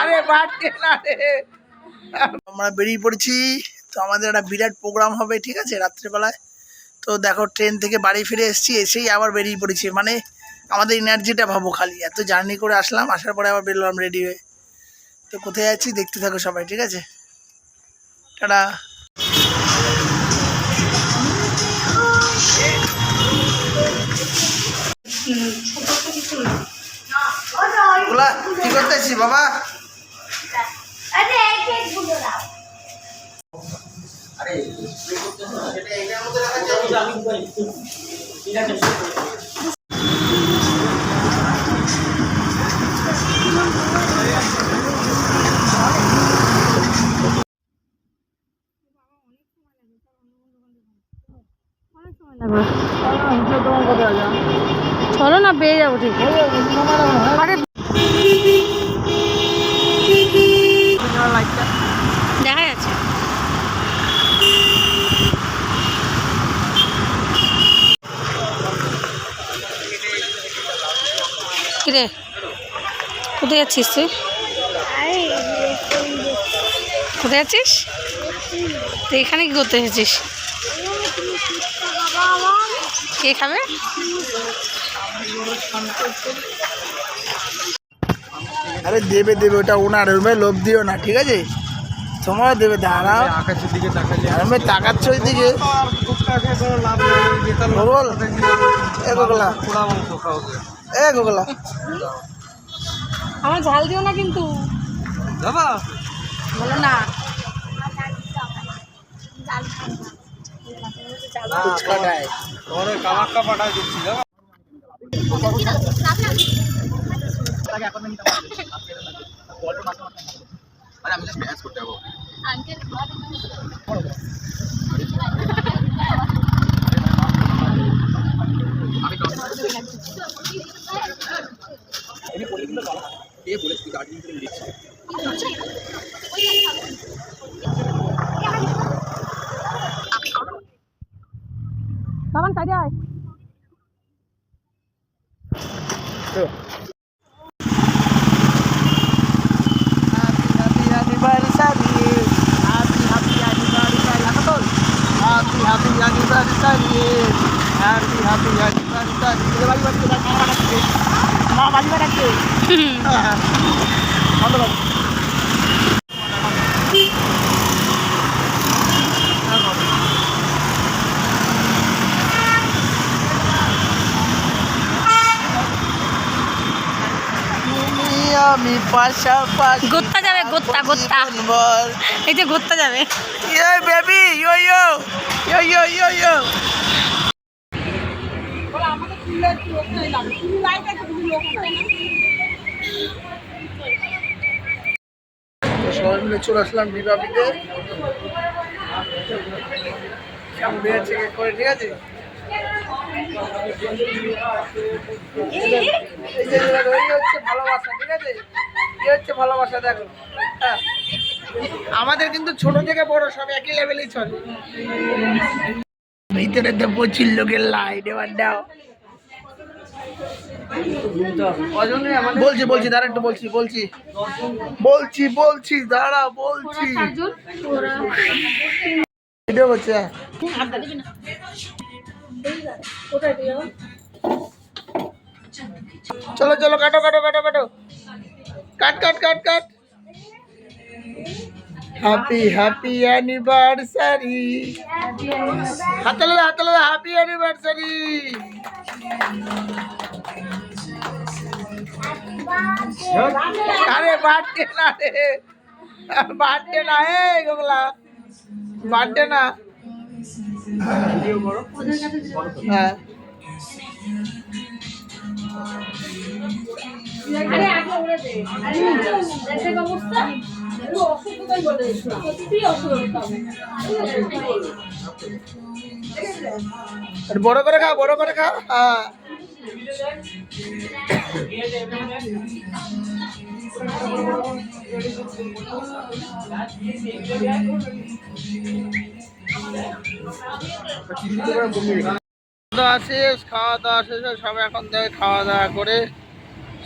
আরে বাড়ছে না রে। আমরা বেরিয়ে পড়েছি। তো আমাদের একটা বিরাট প্রোগ্রাম হবে ঠিক আছে রাত্রেবেলায়। তো দেখো ট্রেন থেকে বাড়ি ফিরে এসেছি এসেই আবার বেরিয়ে পড়েছি। মানে আমাদের এনার্জিটা ভাবো খালি এত জার্নি করে আসলাম আসার পরে আবার বেরোলাম রেডি হয়ে। তো কোথায় যাচ্ছি দেখতে থাকো সবাই ঠিক আছে? টাটা। ওলা কি করতেছি বাবা? চলো না পেয়ে যাব ঠিক আরে দেখা যাচ্ছে কিরে, কোথায় যাচ্ছিস তুই? কোথায় যাচ্ছিস? তুই এখানে কি করতে এসেছিস? কে খাবে? আরে দেবে দেবে ওটা ওনার ওরমে লোভ দিও না ঠিক আছে? সময় দেবে দাঁড়াও। আকাশের দিকে তাকালে আমি তাকাচ্ছ এ গোগলা। পোড়া মাংস খাওয়া এ গোগলা। আমার ঝাল দিও না কিন্তু। বলো না। ফুচকা খায় তোমার ওই কামাক্কা পাঠায় দিচ্ছি যাবা। Happy happy anniversary happy happy anniversary kita bagi bagi আমি পাশাপাশি গোত্তা যাবে গোত্তা গোত্তা। এই যে গোত্তা যাবে। Yo, baby, yo, yo, yo, yo, yo, yo. সবাই মিলে চলে আসলাম বিবাহিতে ঠিক আছে? ভালোবাসা ঠিক আছে এই হচ্ছে ভালোবাসা দেখো আমাদের কিন্তু ছোট থেকে বড় সব একই লেভেলেই চলে। ভিতরে তো প্রচুর লোকের লাইট এবার দাও। বলছি বলছি দাঁড়া একটু বলছি বলছি। বলছি বলছি দাঁড়া বলছি। ভিডিও করছে চলো চলো কাটো কাটো কাটো কাটো কাট কাট কাট কাট হ্যাপি হ্যাপি অ্যানিভার্সারি হাতে লাগা হাতে লাগা হ্যাপি অ্যানিভার্সারি আরে বার্থডে না রে বার্থডে না এ গোগলা বার্থডে না বড় করে খাও বড় করে খাও। হ্যাঁ। দাওয়া শেষ খাওয়া দাওয়া শেষ সব এখন দেখে খাওয়া দাওয়া করে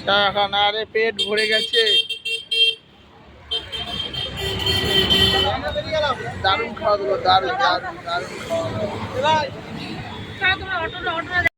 চা খান আরে পেট ভরে গেছে দারুণ খাওয়া দাওয়া দারুণ দারুণ দারুণ খাওয়া দাওয়া।